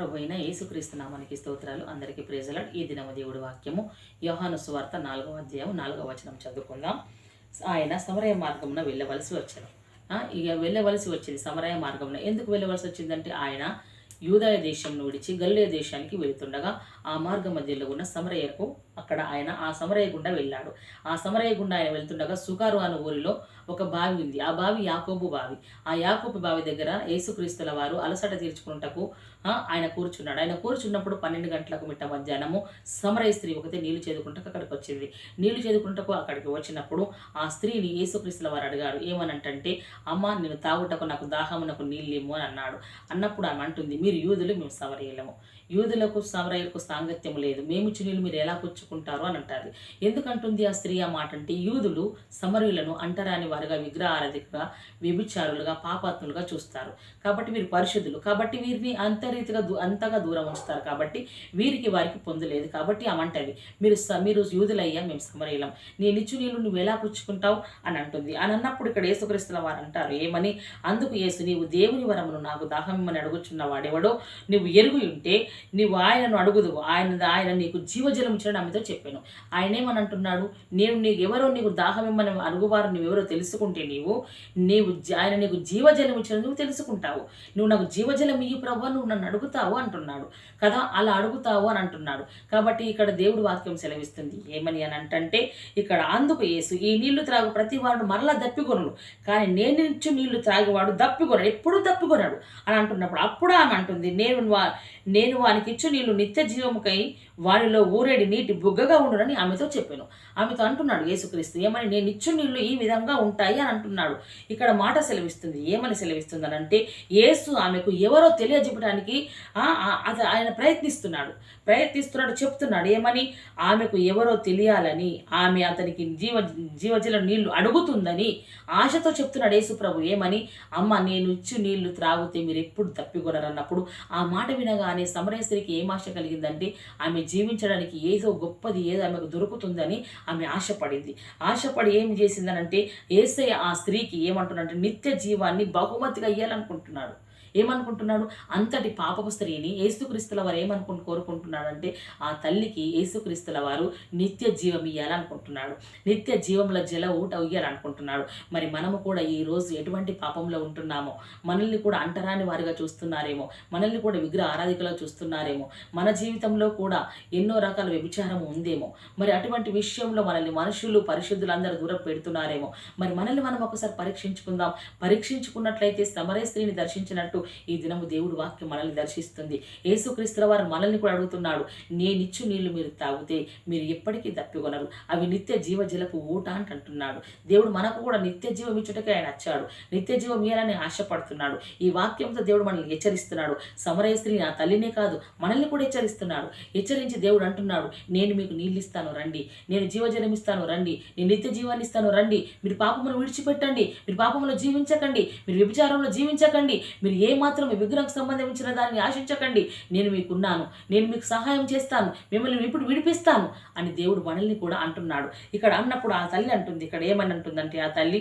ప్రభు అయిన యేసుక్రీస్తు నామానికి స్తోత్రాలు. అందరికీ ప్రేజలాడ్ ఈ దినము దేవుడి వాక్యము. యోహాను సువార్త నాలుగవ అధ్యాయం నాలుగవ వచనం చదువుకుందాం. ఆయన సమరయ మార్గమున వెళ్ళవలసి వచ్చారు. ఇక వెళ్ళవలసి వచ్చింది సమరయ మార్గమున. ఎందుకు వెళ్ళవలసి వచ్చిందంటే ఆయన యూదాయ దేశంను విడిచి గల్లే దేశానికి వెళుతుండగా ఆ మార్గ మధ్యలో ఉన్న సమరయ్యకు అక్కడ ఆయన ఆ సమరయ్య గుండా వెళ్ళాడు. ఆ సమరయ్య గుండా ఆయన వెళ్తుండగా సుకారు అనే ఊరిలో ఒక బావి ఉంది. ఆ బావి యాకోబు బావి. ఆ యాకోబు బావి దగ్గర యేసుక్రీస్తుల వారు అలసట తీర్చుకున్నటకు ఆయన కూర్చున్నాడు. ఆయన కూర్చున్నప్పుడు పన్నెండు గంటలకు మిట్ట మధ్యాహ్నము సమరయ స్త్రీ ఒకతే నీళ్ళు చేదుకుంటకు అక్కడికి వచ్చింది. నీళ్ళు చేదుకుంటకు అక్కడికి వచ్చినప్పుడు ఆ స్త్రీని యేసుక్రీస్తుల వారు అడిగాడు ఏమనంటే అమ్మ నేను తాగుటకు నాకు దాహమునకు నీళ్ళు ఇమ్ము అని అన్నాడు. అన్నప్పుడు ఆమె అంటుంది మీరు యూదులు మేము సమరయ్యలము యూదులకు సమరయులకు సాంగత్యం లేదు. మేము ఇచ్చిన నీళ్ళు మీరు ఎలా పుచ్చుకుంటారు అని అంటారు. ఎందుకంటుంది ఆ స్త్రీ ఆ మాట అంటే యూదులు సమరయులను అంటరాని వారుగా విగ్రహారాధికగా వ్యభిచారులుగా పాపాత్ములుగా చూస్తారు. కాబట్టి వీరు పరిశుద్ధులు. కాబట్టి వీరిని అంతరీతిగా దూ అంతగా దూరం ఉంచుతారు. కాబట్టి వీరికి వారికి పొందలేదు కాబట్టి అమంటది మీరు స- మీరు యూదులయ్యా మేము సమరయులం. నేను ఇచ్చు నీళ్ళు నువ్వు ఎలా పుచ్చుకుంటావు? అని అంటుంది. అని అన్నప్పుడు ఇక్కడ యేసుక్రీస్తుల వారు అంటారు. ఏమని? అందుకు యేసు నీవు దేవుని వరమును నాకు దాహమిమ్మని అడుగుచున్న వాడెవడో? నువ్వు ఎరుగు ఉంటే నీవు ఆయనను అడుగుదు ఆయన ఆయన నీకు జీవజలం ఇచ్చిన ఆమెతో చెప్పాను. ఆయన ఏమనంటున్నాడు నేను నీకు ఎవరో నీకు దాహమిమ్మని అడుగువారు నువ్వెవరో తెలుసుకుంటే నీవు నీవు ఆయన నీకు జీవజలం ఇచ్చిన నువ్వు తెలుసుకుంటావు. నువ్వు నాకు జీవజలం ఇయ్యి ప్రభు నువ్వు నన్ను అడుగుతావు అంటున్నాడు. కదా అలా అడుగుతావు అని అంటున్నాడు. కాబట్టి ఇక్కడ దేవుడు వాక్యం సెలవిస్తుంది. ఏమని అని అంటే ఇక్కడ అందుకు యేసు ఈ నీళ్ళు త్రాగు ప్రతి వాడు మరలా దప్పికొనడు కానీ నేను ఇచ్చు నీళ్ళు త్రాగేవాడు దప్పికొనడు ఎప్పుడూ దప్పికొనడు అని అంటున్నప్పుడు అప్పుడు ఆమె అంటుంది నేను వా నేను వానికి ఇచ్చు నీళ్ళు నిత్య జీవముకై వానిలో ఊరేడి నీటి బుగ్గగా ఉండునని ఆమెతో చెప్పాను. ఆమెతో అంటున్నాడు యేసుక్రీస్తు ఏమని నేను ఇచ్చు నీళ్ళు ఈ విధంగా ఉంటాయి? అని అంటున్నాడు. ఇక్కడ మాట సెలవిస్తుంది. ఏమని సెలవిస్తుంది అని అంటే యేసు ఆమెకు ఎవరో తెలియజెప్పడానికి అది ఆయన ప్రయత్నిస్తున్నాడు. ప్రయత్నిస్తున్నాడు చెప్తున్నాడు ఏమని? ఆమెకు ఎవరో తెలియాలని ఆమె అతనికి జీవ జీవజల నీళ్ళు అడుగుతుందని ఆశతో చెప్తున్నాడు యేసు ప్రభు. ఏమని? అమ్మ నేను ఇచ్చు నీళ్ళు త్రాగితే మీరు ఎప్పుడు తప్పికొనరన్నప్పుడు ఆ మాట వినగానే స్త్రీకి ఏం ఆశ కలిగిందంటే ఆమె జీవించడానికి ఏదో గొప్పది ఏదో ఆమెకు దొరుకుతుందని ఆమె ఆశపడింది. ఆశపడి ఏం చేసిందనంటే ఏసై ఆ స్త్రీకి ఏమంటున్నాడంటే నిత్య జీవాన్ని బహుమతిగా ఇయ్యాలనుకుంటున్నాడు. ఏమనుకుంటున్నాడు? అంతటి పాపపు స్త్రీని ఏసుక్రీస్తుల వారు ఏమనుకు కోరుకుంటున్నాడంటే ఆ తల్లికి ఏసుక్రీస్తుల వారు నిత్య జీవం ఇయ్యాలనుకుంటున్నాడు. నిత్య జీవంలో జల ఊట ఇయ్యాలనుకుంటున్నాడు మరి మనము కూడా ఈ రోజు ఎటువంటి పాపంలో ఉంటున్నామో? మనల్ని కూడా అంటరాని వారిగా చూస్తున్నారేమో? మనల్ని కూడా విగ్రహ ఆరాధికలో చూస్తున్నారేమో? మన జీవితంలో కూడా ఎన్నో రకాల వ్యభిచారం ఉందేమో? మరి అటువంటి విషయంలో మనల్ని మనుషులు పరిశుద్ధులందరూ దూరం పెడుతున్నారేమో? మరి మనల్ని మనం ఒకసారి పరీక్షించుకుందాం. పరీక్షించుకున్నట్లయితే సమరే స్త్రీని దర్శించినట్టు ఈ దినము దేవుడు వాక్యం మనల్ని దర్శిస్తుంది. యేసుక్రీస్తుల వారు మనల్ని కూడా అడుగుతున్నాడు. నేనిచ్చు నీళ్ళు మీరు తాగితే మీరు ఎప్పటికీ తప్పికొనరు. అవి నిత్య జీవ జలపు ఊట అంట అంటున్నాడు దేవుడు మనకు కూడా నిత్య జీవం ఇచ్చుటకే ఆయన వచ్చాడు. నిత్య జీవం ఇయ్యాలని ఆశపడుతున్నాడు. ఈ వాక్యంతో దేవుడు మనల్ని హెచ్చరిస్తున్నాడు. సమరయ స్త్రీ నా తల్లినే కాదు మనల్ని కూడా హెచ్చరిస్తున్నాడు. హెచ్చరించి దేవుడు అంటున్నాడు నేను మీకు నీళ్ళు ఇస్తాను రండి. నేను జీవజలం ఇస్తాను రండి. నేను నిత్య జీవాన్ని ఇస్తాను రండి. మీరు పాపమును విడిచిపెట్టండి. మీరు పాపములో జీవించకండి. మీరు వ్యభిచారంలో జీవించకండి. మీరు ఏ ఏమాత్రం మీ విగ్రహకు సంబంధించిన దాన్ని ఆశించకండి. నేను మీకున్నాను. నేను మీకు సహాయం చేస్తాను. మిమ్మల్ని ఇప్పుడు విడిపిస్తాను అని దేవుడు మనల్ని కూడా అంటున్నాడు. ఇక్కడ అన్నప్పుడు ఆ తల్లి అంటుంది. ఇక్కడ ఏమని అంటుందంటే ఆ తల్లి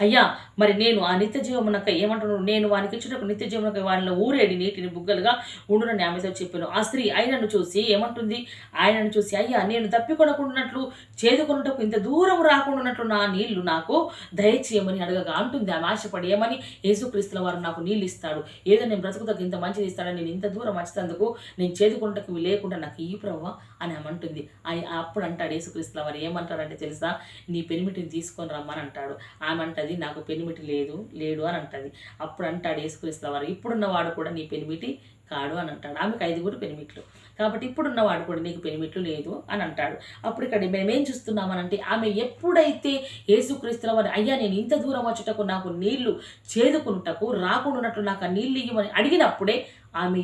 అయ్యా మరి నేను ఆ నిత్య జీవమునక ఏమంటున్నాను నేను వానికి ఇచ్చినప్పుడు నిత్య జీవమునక వానిలో ఊరేడి నీటిని బుగ్గలుగా ఉండునని ఆమెతో చెప్పాను. ఆ స్త్రీ ఆయనను చూసి ఏమంటుంది? ఆయనను చూసి అయ్యా నేను తప్పికొనకుండానట్లు చేదుకొనుటకు ఇంత దూరం రాకుండానట్లు నా నీళ్ళు నాకు దయచేయమని అడగగా. అంటుంది ఆమె ఆశపడి ఏమని? యేసుక్రీస్తుల వారు నాకు నీళ్ళు ఇస్తాడు. ఏదో నేను బ్రతుకుతకు ఇంత మంచిది ఇస్తాడని నేను ఇంత దూరం వచ్చినందుకు నేను చేదుకొనుటకు లేకుండా నాకు ఈ ప్రవ్వ? అని ఆమె అంటుంది. అప్పుడు అంటాడు యేసుక్రీస్తుల వారు ఏమంటాడంటే తెలుసా? నీ పెనిమిటిని తీసుకొని రమ్మని అంటాడు. ఆమె అంటది నాకు పెనిమిటి లేదు లేడు అని అంటది. అప్పుడు అంటాడు యేసుక్రీస్తుల ఇప్పుడున్నవాడు ఇప్పుడున్న వాడు కూడా నీ పెనిమిటి కాడు అని అంటాడు. ఆమెకు ఐదుగురు పెనిమిట్లు కాబట్టి ఇప్పుడున్నవాడు కూడా నీకు పెనిమిట్లు లేదు అని అంటాడు. అప్పుడు ఇక్కడ మేము ఏం చూస్తున్నామనంటే ఆమె ఎప్పుడైతే యేసుక్రీస్తుల వారి అయ్యా నేను ఇంత దూరం వచ్చుటకు నాకు నీళ్ళు చేదుకున్నటకు రాకుండా నాకు ఆ నీళ్ళు ఇవ్వమని అడిగినప్పుడే ఆమె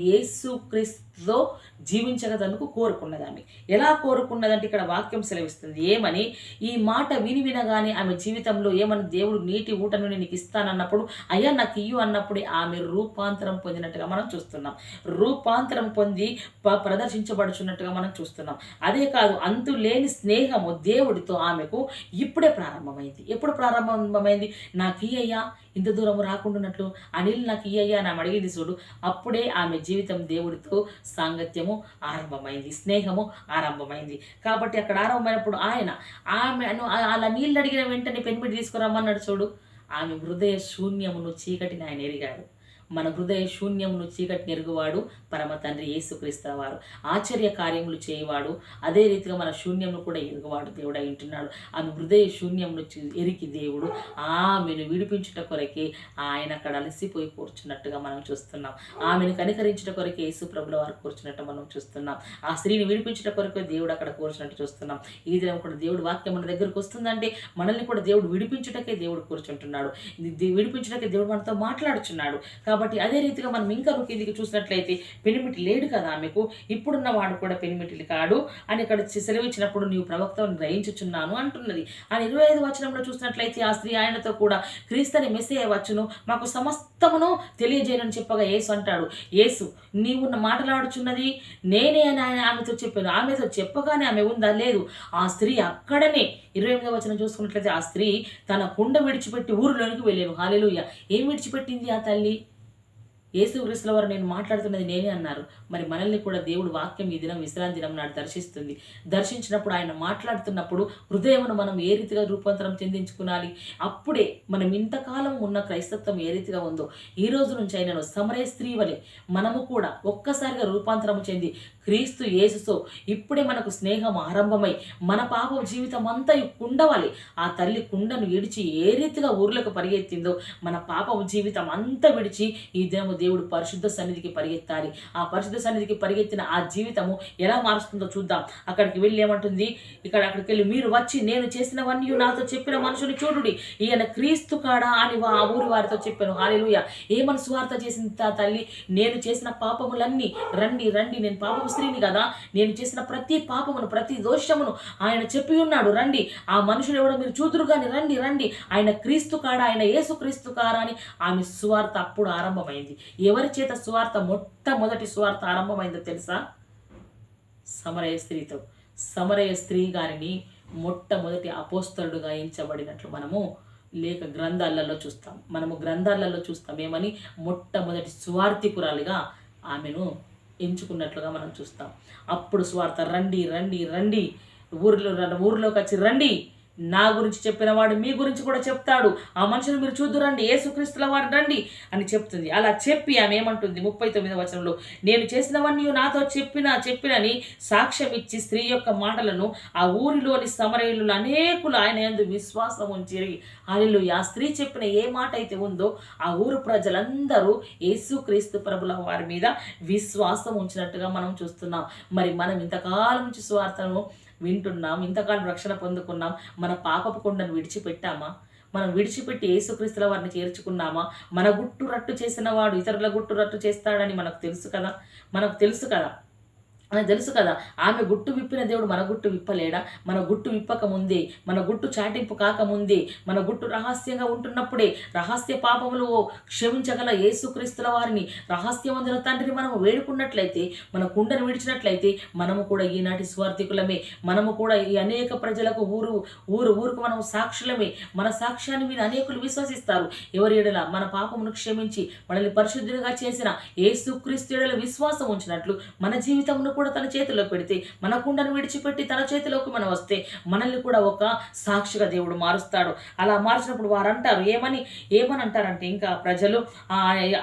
యేసుక్రీస్తుతో జీవించగదనుకు కోరుకున్నది ఆమె ఎలా కోరుకున్నదంటే ఇక్కడ వాక్యం సెలవిస్తుంది. ఏమని? ఈ మాట విని వినగానే ఆమె జీవితంలో ఏమని దేవుడు నీటి ఊటను నీకు ఇస్తానన్నప్పుడు అయ్యా నాకు ఇయ్యు అన్నప్పుడే ఆమె రూపాంతరం పొందినట్టుగా మనం చూస్తున్నాం. రూపాంతరం పొంది ప- ప్రదర్శించబడుచున్నట్టుగా మనం చూస్తున్నాం. అదే కాదు అంతు లేని స్నేహము దేవుడితో ఆమెకు ఇప్పుడే ప్రారంభమైంది. ఎప్పుడు ప్రారంభమైంది? నాకు ఈ అయ్యా ఇంత దూరం రాకుండానట్లు అనిల్ నాకు ఈ అని ఆమె అడిగింది చూడు. అప్పుడే ఆమె జీవితం దేవుడితో సాంగత్యము ఆరంభమైంది స్నేహము ఆరంభమైంది. కాబట్టి అక్కడ ఆరంభమైనప్పుడు ఆయన ఆమెను అలా నీళ్ళు అడిగిన వెంటనే పెనిమిటి తీసుకురమ్మన్నాడు చూడు. ఆమె హృదయ శూన్యమును చీకటిని ఆయన ఎరిగాడు. మన హృదయ శూన్యమును చీకటి నెరుగువాడు పరమ తండ్రి యేసుక్రీస్తు వారు. ఆశ్చర్య కార్యములు చేయవాడు అదే రీతిగా మన శూన్యమును కూడా ఎరుగువాడు దేవుడు వింటున్నాడు ఉంటున్నాడు. ఆమె హృదయ శూన్యమును చీ- ఎరిగి దేవుడు ఆమెను విడిపించుట కొరకే ఆయన అక్కడ అలసిపోయి కూర్చున్నట్టుగా మనం చూస్తున్నాం. ఆమెను కనికరించుట కొరకే యేసు ప్రభుల వారు కూర్చున్నట్టు మనం చూస్తున్నాం. ఆ స్త్రీని విడిపించుట కొరకే దేవుడు అక్కడ కూర్చున్నట్టు చూస్తున్నాం. ఈ దినం కూడా దేవుడు వాక్యం మన దగ్గరకు వస్తుందంటే మనల్ని కూడా దేవుడు విడిపించుటకే దేవుడు కూర్చుంటున్నాడు. విడిపించుటకే దేవుడు మనతో మాట్లాడుచున్నాడు. కాబట్టి కాబట్టి అదే రీతిగా మనం ఇంకా కిందికి చూసినట్లయితే పెనిమిటి లేడు కదా ఆమెకు. ఇప్పుడున్న వాడు కూడా పెనిమిటిలు కాడు. అని ఇక్కడ సెలవు ఇచ్చినప్పుడు నీవు ప్రవక్తను గ్రహించుచున్నాను అంటున్నది. ఆ ఇరవై ఐదు వచనంలో చూసినట్లయితే ఆ స్త్రీ ఆయనతో కూడా క్రీస్తుని మెస్సే వచ్చును మాకు సమస్తమును తెలియజేయనని చెప్పగా యేసు అంటాడు. యేసు నీవు మాట్లాడుచున్నది నేనే అని ఆయన ఆమెతో చెప్పాను. ఆమెతో చెప్పగానే ఆమె ఉందా? లేదు. ఆ స్త్రీ అక్కడనే ఇరవై ఎనిమిదవ వచనం చూసుకున్నట్లయితే ఆ స్త్రీ తన కుండ విడిచిపెట్టి ఊరిలోనికి వెళ్ళాను. హాలేలుయ్య ఏం విడిచిపెట్టింది ఆ తల్లి? యేసుక్రీస్తుల వారు నేను మాట్లాడుతున్నది నేనే అన్నారు. మరి మనల్ని కూడా దేవుడు వాక్యం ఈ దినం విశ్రాంతి దినం నాడు దర్శిస్తుంది. దర్శించినప్పుడు ఆయన మాట్లాడుతున్నప్పుడు హృదయమును మనం ఏ రీతిగా రూపాంతరం చెందించుకునాలి? అప్పుడే మనం ఇంతకాలం ఉన్న క్రైస్తత్వం ఏ రీతిగా ఉందో ఈ రోజు నుంచి అయినను సమరయ స్త్రీ వలె మనము కూడా ఒక్కసారిగా రూపాంతరం చెంది క్రీస్తు యేసుతో ఇప్పుడే మనకు స్నేహం ఆరంభమై మన పాప జీవితం అంతా కుండవాలి. ఆ తల్లి కుండను విడిచి ఏ రీతిగా ఊర్లకు పరిగెత్తిందో మన పాప జీవితం అంతా విడిచి ఈ దినము దేవుడు పరిశుద్ధ సన్నిధికి పరిగెత్తాలి. ఆ పరిశుద్ధ సన్నిధికి పరిగెత్తిన ఆ జీవితము ఎలా మారుస్తుందో చూద్దాం. అక్కడికి వెళ్ళి ఏమంటుంది? ఇక్కడ అక్కడికి వెళ్ళి మీరు వచ్చి నేను చేసినవన్నీ నాతో చెప్పిన మనుషుని చూడుడి. ఈయన క్రీస్తు కాడా అని వా- ఆ ఊరి వారితో చెప్పాను. హాలేలుయ. ఏమని వార్త చేసింది తా తల్లి? నేను చేసిన పాపములన్నీ రండి రండి. నేను పాపము స్త్రీని కదా. నేను చేసిన ప్రతి పాపమును ప్రతి దోషమును ఆయన చెప్పి ఉన్నాడు. రండి. ఆ మనుషులు ఎవడో మీరు చూదురు కానీ రండి రండి. ఆయన క్రీస్తు కాడా ఆయన యేసు క్రీస్తు కాడా అని ఆమె సువార్త అప్పుడు ఆరంభమైంది. ఎవరి చేత సువార్త మొట్టమొదటి సువార్త ఆరంభమైందో తెలుసా? సమరయ స్త్రీతో. సమరయ స్త్రీ గారిని మొట్టమొదటి అపోస్తలుడుగా ఎంచబడినట్లు మనము లేక గ్రంథాలలో చూస్తాం. మనము గ్రంథాలలో చూస్తాం. ఏమని? మొట్టమొదటి స్వార్థికురాలుగా ఆమెను ఎంచుకున్నట్లుగా మనం చూస్తాం. అప్పుడు స్వార్థ రండి రండి రండి. ఊరిలో ఊర్లోకి వచ్చి రండి. నా గురించి చెప్పిన వాడు మీ గురించి కూడా చెప్తాడు. ఆ మనుషుని మీరు చూద్దురండి ఏసుక్రీస్తుల వాడు రండి అని చెప్తుంది. అలా చెప్పి ఆమె ఏమంటుంది? ముప్పై తొమ్మిది వచనంలో నేను చేసినవన్నీ నాతో చెప్పిన చెప్పినని సాక్ష్యం ఇచ్చి స్త్రీ యొక్క మాటలను ఆ ఊరిలోని సమరయులు అనేకులు ఆయన ఎందు విశ్వాసం ఉంచి అనిలు ఆ స్త్రీ చెప్పిన ఏ మాట అయితే ఉందో ఆ ఊరు ప్రజలందరూ యేసుక్రీస్తు ప్రభుల వారి మీద విశ్వాసం ఉంచినట్టుగా మనం చూస్తున్నాం. మరి మనం ఇంతకాలం నుంచి స్వార్థను వింటున్నాం ఇంతకాలం రక్షణ పొందుకున్నాం మన పాపపు కొండను విడిచిపెట్టామా? మనం విడిచిపెట్టి యేసుక్రీస్తుల వారిని చేర్చుకున్నామా? మన గుట్టు రట్టు చేసిన వాడు ఇతరుల గుట్టు రట్టు చేస్తాడని మనకు తెలుసు కదా? మనకు తెలుసు కదా? అని తెలుసు కదా. ఆమె గుట్టు విప్పిన దేవుడు మన గుట్టు విప్పలేడా? మన గుట్టు విప్పక ముందే మన గుట్టు చాటింపు కాకముందే మన గుట్టు రహస్యంగా ఉంటున్నప్పుడే రహస్య పాపములు క్షమించగల యేసుక్రీస్తుల వారిని రహస్యమందుల తండ్రిని మనము వేడుకున్నట్లయితే మన కుండను విడిచినట్లయితే మనము కూడా ఈనాటి స్వార్థికులమే. మనము కూడా ఈ అనేక ప్రజలకు ఊరు ఊరు ఊరుకు మనం సాక్షులమే. మన సాక్ష్యాన్ని మీద అనేకులు విశ్వసిస్తారు. ఎవరి ఎడల మన పాపమును క్షమించి మనల్ని పరిశుద్ధులుగా చేసిన యేసుక్రీస్తు ఎడల విశ్వాసం ఉంచినట్లు మన జీవితంలో కూడా తన చేతిలో పెడితే మన కుండను విడిచిపెట్టి తన చేతిలోకి మనం వస్తే మనల్ని కూడా ఒక సాక్షిగా దేవుడు మారుస్తాడు. అలా మార్చినప్పుడు వారు అంటారు ఏమని? ఏమని అంటారంటే ఇంకా ప్రజలు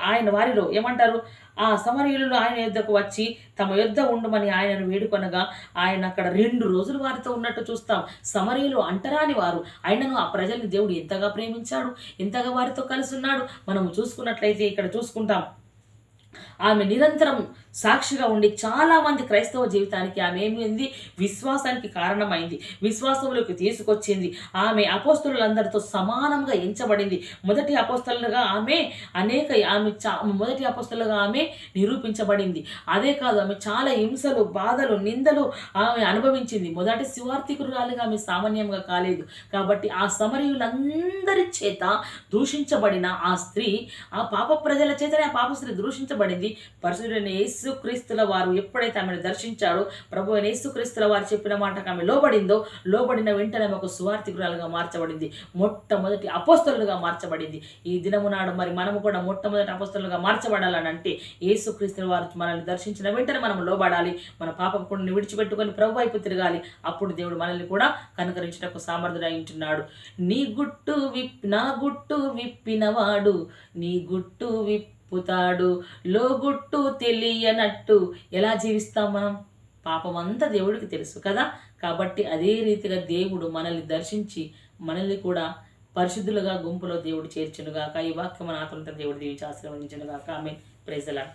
ఆయన వారిలో ఏమంటారు? ఆ సమరయులు ఆయన యుద్ధకు వచ్చి తమ యుద్ధ ఉండమని ఆయనను వేడుకొనగా ఆయన అక్కడ రెండు రోజులు వారితో ఉన్నట్టు చూస్తాం. సమరయులు అంటరాని వారు. ఆయనను ఆ ప్రజల్ని దేవుడు ఎంతగా ప్రేమించాడు ఎంతగా వారితో కలిసి ఉన్నాడు. మనం చూసుకున్నట్లయితే ఇక్కడ చూసుకుంటాం. ఆమె నిరంతరం సాక్షిగా ఉండి చాలామంది క్రైస్తవ జీవితానికి ఆమె ఏమైంది విశ్వాసానికి కారణమైంది. విశ్వాసంలోకి తీసుకొచ్చింది. ఆమె అపోస్తులందరితో సమానంగా ఎంచబడింది. మొదటి అపోస్తలుగా ఆమె అనేక ఆమె చా మొదటి అపోస్తలుగా ఆమె నిరూపించబడింది. అదే కాదు ఆమె చాలా హింసలు బాధలు నిందలు ఆమె అనుభవించింది. మొదటి శివార్థికురాలుగా ఆమె సామాన్యంగా కాలేదు. కాబట్టి ఆ సమరయులందరి చేత దూషించబడిన ఆ స్త్రీ ఆ పాప ప్రజల చేతనే ఆ పాప స్త్రీ దూషించబడి పరిశుద్ధుడైన యేసుక్రీస్తుల వారు ఎప్పుడైతే ఆమెను దర్శించాడో ప్రభు అయిన యేసుక్రీస్తుల వారు చెప్పిన మాటకు ఆమె లోబడిందో లోబడిన వెంటనే ఆమె ఒక సువార్థికురాలుగా మార్చబడింది. మొట్టమొదటి అపోస్తలుగా మార్చబడింది. ఈ దినము నాడు మరి మనము కూడా మొట్టమొదటి అపోస్తలుగా మార్చబడాలని అంటే యేసుక్రీస్తుల వారు మనల్ని దర్శించిన వెంటనే మనం లోబడాలి. మన పాప పుణ్ణి విడిచిపెట్టుకొని ప్రభు వైపు తిరగాలి. అప్పుడు దేవుడు మనల్ని కూడా కనుకరించడానికి సామర్థ్యుంటున్నాడు నీ గుట్టు విప్ నా గుట్టు విప్పినవాడు నీ గుట్టు విప్ లో లోగుట్టు తెలియనట్టు ఎలా జీవిస్తాం మనం? పాపం అంతా దేవుడికి తెలుసు కదా? కాబట్టి అదే రీతిగా దేవుడు మనల్ని దర్శించి మనల్ని కూడా పరిశుద్ధులుగా గుంపులో దేవుడు చేర్చునుగాక. ఈ వాక్యం ఆత్రంతా దేవుడు దీవించి ఆశీర్వదించునుగాక. ఆమె ప్రైజలా